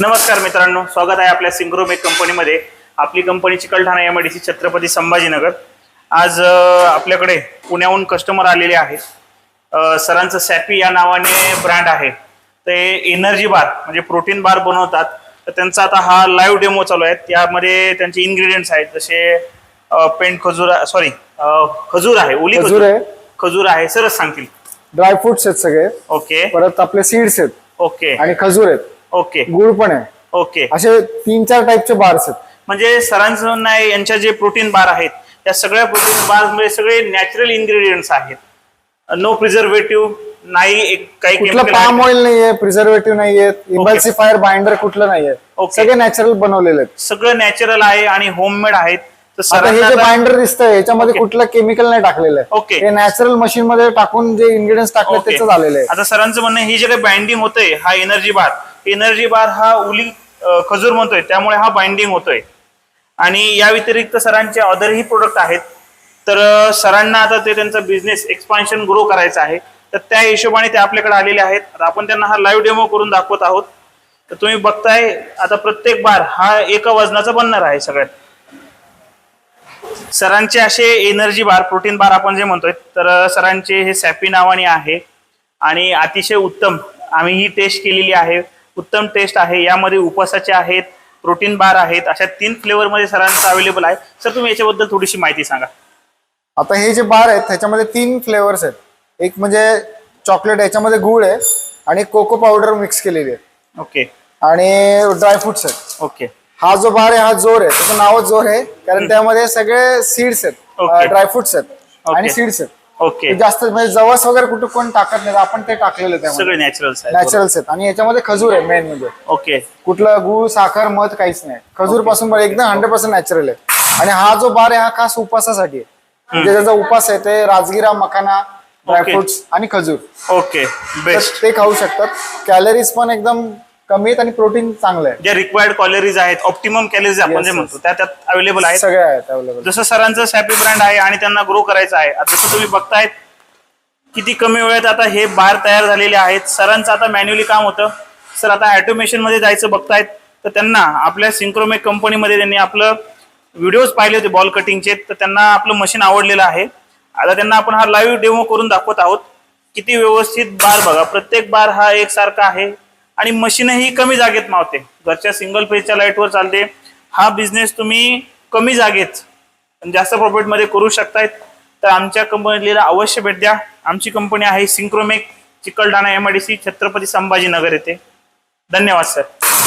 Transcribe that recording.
नमस्कार मित्रांनो स्वागत आहे आपल्या सिंग्रोमेक कंपनीमध्ये. आपली company Chikalthana M D C Chhatrapati Sambhajinagar. आज आपल्याकडे पुण्याहून कस्टमर आलेले आहेत. सरांचं सॅपी या नावाने ब्रँड आहे. ते एनर्जी बार म्हणजे प्रोटीन बार बनवतात. तर त्यांचा आता हा लाईव्ह डेमो चालू आहे. त्यामध्ये त्यांचे इन्ग्रेडियंट्स आहेत जसे पेंट खजूर सॉरी खजूर आहे ओली खजूर आहे. खजूर आहे सरच सांगतील. ड्रायफ्रुट्स आहेत सगळे. ओके. परत आपले सीड्स आहेत. ओके. आणि खजूर आहेत. ओके. गुळ पण आहे. ओके. असे तीन चार टाईपचे बार्स आहेत. म्हणजे सरांचं आहे यांच्या जे प्रोटीन बार आहेत त्या सगळ्या प्रोटीन बारमध्ये सगळे नॅचरल इन्ग्रेडियंट्स आहेत. नो प्रिझर्वेटिव्ह नाही एक काही कुठलं chemical पाम ऑइल नाहीये प्रिझर्वेटिव्ह नाहीये इम्पल्सिफायर बाइंडर कुठलं नाहीये. Okay. सगळे नॅचरल बनवलेले आहेत. सगळं नॅचरल आहे आणि होममेड आहेत. तर आता हे जे बाइंडर दिसतंय याच्यामध्ये Okay. कुठलं केमिकल नाही टाकलेलं. आहे. हे नॅचरल मशीन मध्ये टाकून जे इन्ग्रेडियंट्स टाकले. त्याचं झालेलं आहे. आता सरांचं म्हणणं ही जे काही बाइंडिंग होतंय हा एनर्जी बार एनर्जी बार हा उली खजूर म्हणतोय त्यामुळे हा बाइंडिंग होतोय. आणि या व्यतिरिक्त सरांचे अदरही प्रोडक्ट आहेत. तर सरांना आता ते त्यांचा बिझनेस एक्सपान्शन ग्रो करायचा आहे. तर त्या हिशोबाने ते आपल्याकडे आलेले आहेत. तर आपण त्यांना हा लाईव्ह डेमो करून दाखवत आहोत. तर तुम्ही बघताय आता प्रत्येक बार हा एका वजनाचा बनणार आहे सगळ्यात. सरांचे असे एनर्जी बार प्रोटीन बार आपण जे म्हणतोय तर सरांचे हे सॅपी नावाने आहे. आणि अतिशय उत्तम आम्ही ही टेस्ट केलेली आहे. उत्तम टेस्ट आहे. यामध्ये उपवासाचे आहेत प्रोटीन बार आहेत अशा तीन फ्लेवर मध्ये सरांचं अवेलेबल आहे. सर तुम्ही याच्याबद्दल थोडीशी माहिती सांगा. आता हे जे बार आहेत त्याच्यामध्ये तीन फ्लेवर्स आहेत. एक म्हणजे चॉकलेट याच्यामध्ये गुळ आहे आणि कोको पावडर मिक्स केलेली आहे. ओके आणि ड्रायफ्रुट्स आहेत. ओके हा जो बार आहे हा जोर आहे. त्याचं नावच जोर आहे कारण त्यामध्ये सगळे सीड्स आहेत. ड्रायफ्रुट्स आहेत. आणि. सीड्स आहेत. ओके. जास्त म्हणजे जवस वगैरे कुठं कोण टाकत नाही आपण ते टाकलेलं त्यामध्ये. सगळे नॅचरल्स आहेत. नॅचरल्स आहेत. आणि याच्यामध्ये खजूर आहे मेन म्हणजे. ओके. कुठलं गुळ साखर मध काहीच नाही. खजूरपासून पण एकदम हंड्रेड पर्सेंट नॅचरल आहे. आणि हा जो बार आहे हा खास उपासासाठी आहे. म्हणजे ज्याचा उपास आहे ते राजगिरा मखाना ड्रायफ्रुट्स आणि खजूर. ओके. तर बेस्ट ते खाऊ शकतात. कॅलरीज पण एकदम कमी आहेत आणि प्रोटीन चांगलं आहे. ज्या रिक्वायर्ड कॅलरीज आहेत ऑप्टिमम कॅलरीज आपण जे. म्हणतो त्या त्यात अवेलेबल आहेत. सगळे आहेत अवेलेबल जसं सरांचं सॅपी ब्रँड आहे आणि त्यांना ग्रो करायचं आहे. आता जसं तुम्ही बघतायत किती कमी वेळेत आता हे बार तयार झालेले आहेत. सरांचं आता मॅन्युअली काम होतं. सर आता ऑटोमेशनमध्ये जायचं बघतायत तर त्यांना आपल्या सिंक्रोमेक कंपनीमध्ये त्यांनी आपलं व्हिडिओज पाहिले होते बॉल कटिंगचे तर त्यांना आपलं मशीन आवडलेलं आहे. आता त्यांना आपण हा लाईव्ह डेमो करून दाखवत आहोत. किती व्यवस्थित बार बघा. प्रत्येक बार हा एकसारखा आहे. आणि मशीनही कमी जागेत मावते. घरच्या सिंगल फेजच्या लाईटवर चालते. हा बिझनेस तुम्ही कमी जागेत पण जास्त प्रॉफिटमध्ये करू शकतायत. तर आमच्या कंपनीला अवश्य भेट द्या. आमची कंपनी आहे Synchromech Chikalthana M I D C Chhatrapati Sambhajinagar येथे. धन्यवाद सर